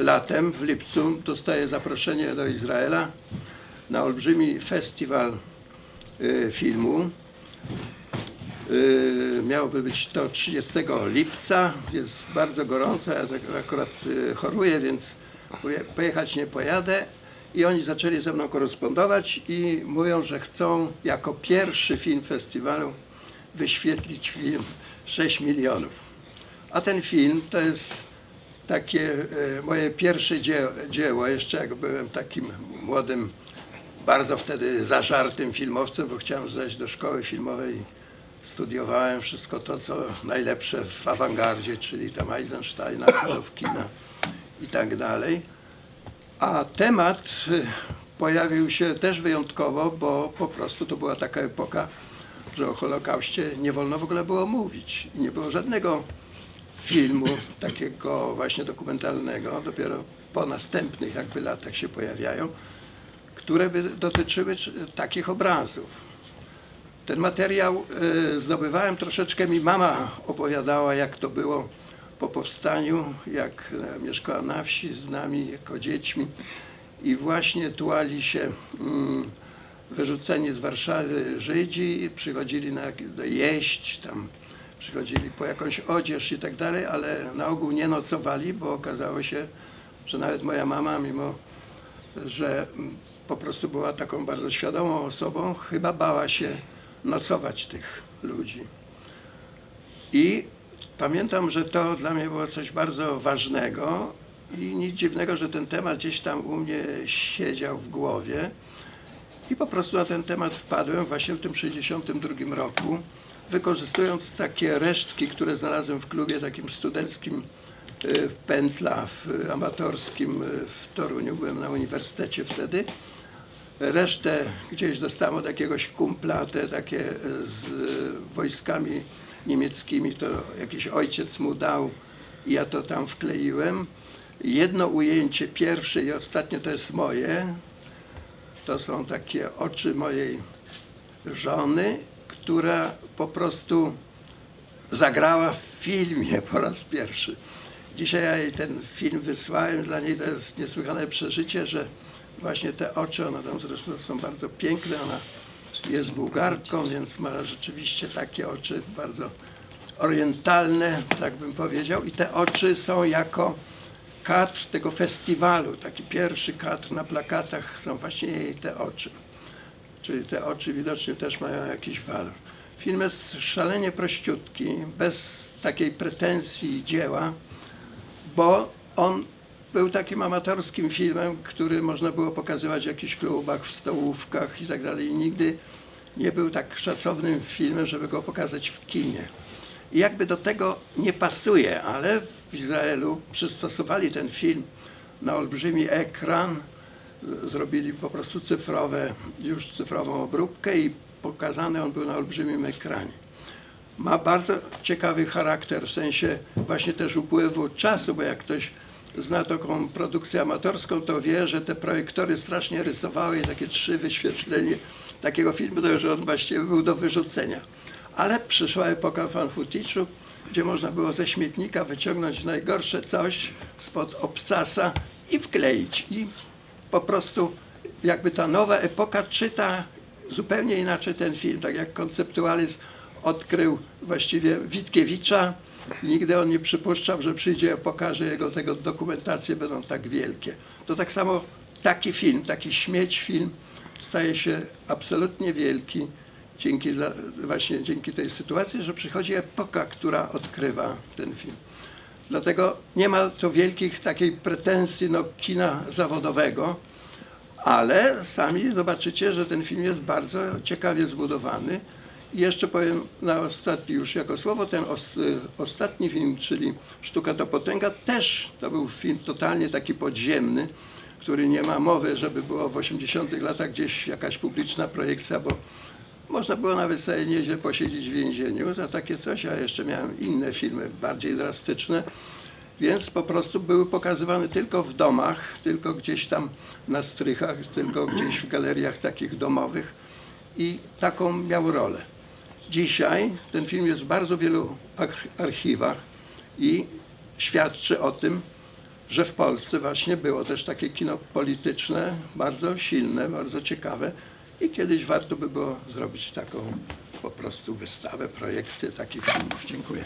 latem, w lipcu, dostaję zaproszenie do Izraela na olbrzymi festiwal y, filmu. Y, Miałoby być to 30 lipca, jest bardzo gorąco, ja tak akurat y, choruję, więc poje- pojechać nie pojadę. I oni zaczęli ze mną korespondować i mówią, że chcą jako pierwszy film festiwalu wyświetlić film 6 milionów. A ten film to jest takie e, moje pierwsze dzieło, dzieło, jeszcze jak byłem takim młodym, bardzo wtedy zażartym filmowcem, bo chciałem zdać do szkoły filmowej. Studiowałem wszystko to, co najlepsze w awangardzie, czyli tam Eisensteina, Kina i tak dalej. A temat y, pojawił się też wyjątkowo, bo po prostu to była taka epoka, że o Holokauście nie wolno w ogóle było mówić. I nie było żadnego filmu takiego właśnie dokumentalnego, dopiero po następnych jakby latach się pojawiają, które by dotyczyły czy- takich obrazów. Ten materiał y, zdobywałem troszeczkę, mi mama opowiadała, jak to było po powstaniu, jak e, mieszkała na wsi z nami jako dziećmi i właśnie tułali się mm, wyrzuceni z Warszawy Żydzi, przychodzili na, jeść, tam przychodzili po jakąś odzież i tak dalej, ale na ogół nie nocowali, bo okazało się, że nawet moja mama, mimo że po prostu była taką bardzo świadomą osobą, chyba bała się nocować tych ludzi. I pamiętam, że to dla mnie było coś bardzo ważnego i nic dziwnego, że ten temat gdzieś tam u mnie siedział w głowie. I po prostu na ten temat wpadłem właśnie w tym 62 roku, wykorzystując takie resztki, które znalazłem w klubie takim studenckim y, w Pętla, w amatorskim y, w Toruniu, byłem na uniwersytecie wtedy. Resztę gdzieś dostałem od jakiegoś kumpla, te takie e, z e, wojskami niemieckimi, to jakiś ojciec mu dał i ja to tam wkleiłem. Jedno ujęcie, pierwsze i ostatnie to jest moje. To są takie oczy mojej żony, która po prostu zagrała w filmie po raz pierwszy. Dzisiaj ja jej ten film wysłałem, dla niej to jest niesłychane przeżycie, że właśnie te oczy, one tam zresztą są bardzo piękne, ona jest Bułgarką, więc ma rzeczywiście takie oczy bardzo orientalne, tak bym powiedział, i te oczy są jako kadr tego festiwalu, taki pierwszy kadr na plakatach są właśnie jej te oczy. Czyli te oczy widocznie też mają jakiś walor. Film jest szalenie prościutki, bez takiej pretensji dzieła, bo on był takim amatorskim filmem, który można było pokazywać w jakichś klubach, w stołówkach i tak dalej. I nigdy nie był tak szacownym filmem, żeby go pokazać w kinie. I jakby do tego nie pasuje, ale w Izraelu przystosowali ten film na olbrzymi ekran, zrobili po prostu cyfrowe, już cyfrową obróbkę i pokazany on był na olbrzymim ekranie ma bardzo ciekawy charakter w sensie właśnie też upływu czasu, bo jak ktoś zna taką produkcję amatorską, to wie, że te projektory strasznie rysowały i takie trzy wyświetlenie takiego filmu, to już on właściwie był do wyrzucenia. Ale przyszła epoka fan gdzie można było ze śmietnika wyciągnąć najgorsze coś spod obcasa i wkleić. I po prostu jakby ta nowa epoka czyta zupełnie inaczej ten film, tak jak konceptualizm odkrył właściwie Witkiewicza. Nigdy on nie przypuszczał, że przyjdzie epoka, że jego tego dokumentacje będą tak wielkie. To tak samo taki film, taki śmieć film staje się absolutnie wielki dzięki właśnie dzięki tej sytuacji, że przychodzi epoka, która odkrywa ten film. Dlatego nie ma to wielkich takiej pretensji no, kina zawodowego, ale sami zobaczycie, że ten film jest bardzo ciekawie zbudowany. I jeszcze powiem na ostatni już jako słowo, ten os, ostatni film, czyli Sztuka to potęga, też to był film totalnie taki podziemny, który nie ma mowy, żeby było w 80 latach gdzieś jakaś publiczna projekcja, bo można było nawet sobie nieźle posiedzieć w więzieniu za takie coś, a jeszcze miałem inne filmy bardziej drastyczne, więc po prostu były pokazywane tylko w domach, tylko gdzieś tam na strychach, tylko gdzieś w galeriach takich domowych. I taką miał rolę. Dzisiaj ten film jest w bardzo wielu arch- archiwach i świadczy o tym, że w Polsce właśnie było też takie kino polityczne, bardzo silne, bardzo ciekawe i kiedyś warto by było zrobić taką po prostu wystawę, projekcję takich filmów. Dziękuję.